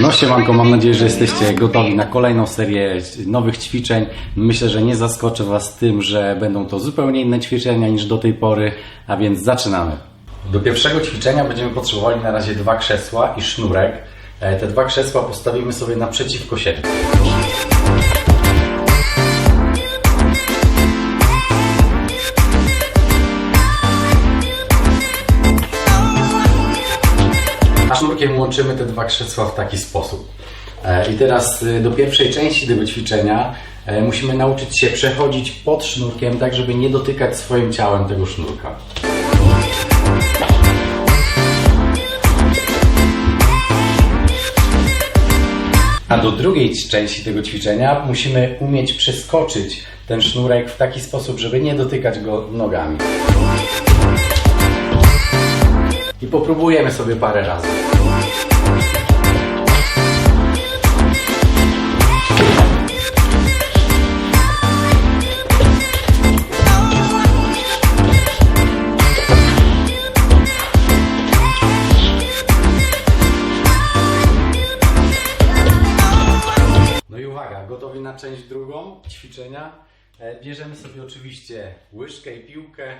No siemanko, mam nadzieję, że jesteście gotowi na kolejną serię nowych ćwiczeń. Myślę, że nie zaskoczę Was tym, że będą to zupełnie inne ćwiczenia niż do tej pory, a więc zaczynamy. Do pierwszego ćwiczenia będziemy potrzebowali na razie dwa krzesła i sznurek. E, Te dwa krzesła postawimy sobie naprzeciwko siebie. Łączymy te dwa krzesła w taki sposób. E, I teraz y, do pierwszej części tego ćwiczenia e, musimy nauczyć się przechodzić pod sznurkiem, tak żeby nie dotykać swoim ciałem tego sznurka. A do drugiej części tego ćwiczenia musimy umieć przeskoczyć ten sznurek w taki sposób, żeby nie dotykać go nogami. I popróbujemy sobie parę razy. No i uwaga, gotowi na część drugą ćwiczenia. E, Bierzemy sobie oczywiście łyżkę i piłkę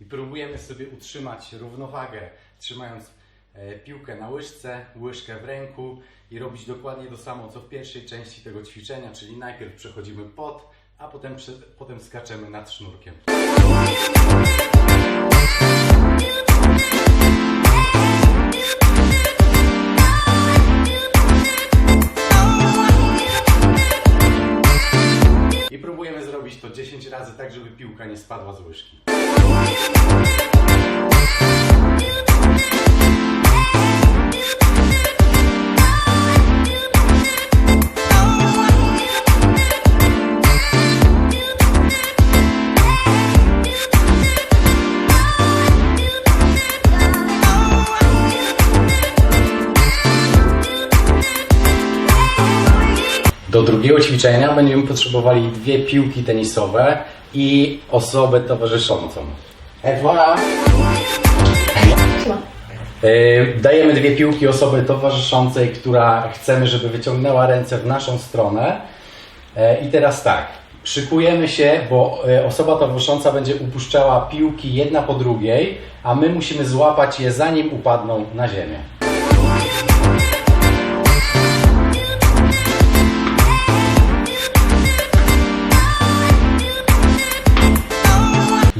i próbujemy sobie utrzymać równowagę, trzymając e, piłkę na łyżce, łyżkę w ręku i robić dokładnie to samo co w pierwszej części tego ćwiczenia, czyli najpierw przechodzimy pod, a potem, potem skaczemy nad sznurkiem. I próbujemy zrobić to 10 razy tak, żeby piłka nie spadła z łyżki. Do drugiego ćwiczenia będziemy potrzebowali dwie piłki tenisowe i osobę towarzyszącą. Ewa! Yy, Dajemy dwie piłki osobie towarzyszącej, która chcemy, żeby wyciągnęła ręce w naszą stronę. E, I teraz tak, szykujemy się, bo e, osoba towarzysząca będzie upuszczała piłki jedna po drugiej, a my musimy złapać je zanim upadną na ziemię.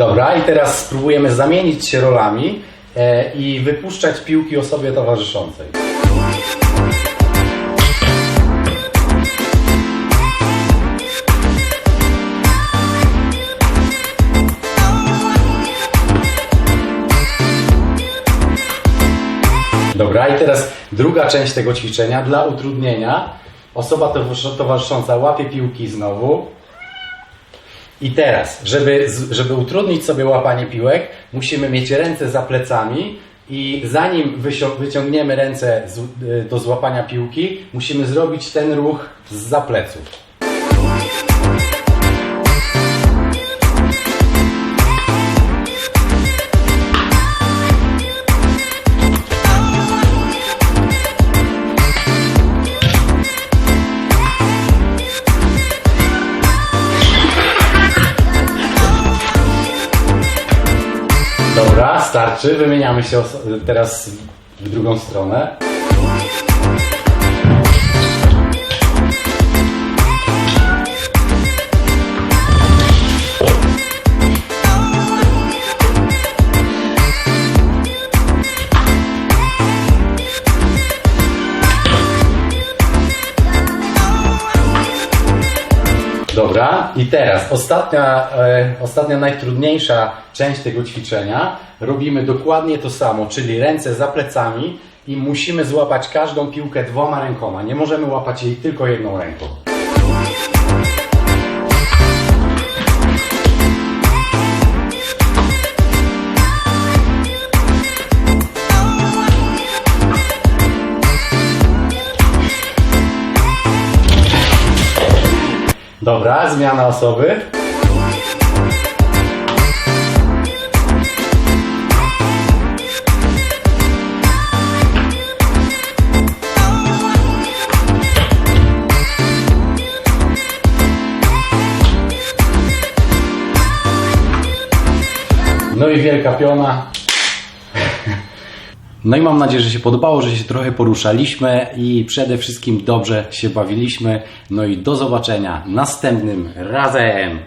Dobra, i teraz spróbujemy zamienić się rolami e, i wypuszczać piłki osobie towarzyszącej. Dobra, i teraz druga część tego ćwiczenia dla utrudnienia. Osoba towarzysz- towarzysząca łapie piłki znowu, i teraz, żeby, żeby utrudnić sobie łapanie piłek, musimy mieć ręce za plecami i zanim wyciągniemy ręce y, do złapania piłki, musimy zrobić ten ruch z zapleców. Starczy. Wymieniamy się teraz w drugą stronę. I teraz ostatnia, e, ostatnia najtrudniejsza część tego ćwiczenia. Robimy dokładnie to samo, czyli ręce za plecami i musimy złapać każdą piłkę dwoma rękoma. Nie możemy łapać jej tylko jedną ręką. Dobra, zmiana osoby. No i wielka piona. No i mam nadzieję, że się podobało, że się trochę poruszaliśmy i przede wszystkim dobrze się bawiliśmy. No i do zobaczenia następnym razem.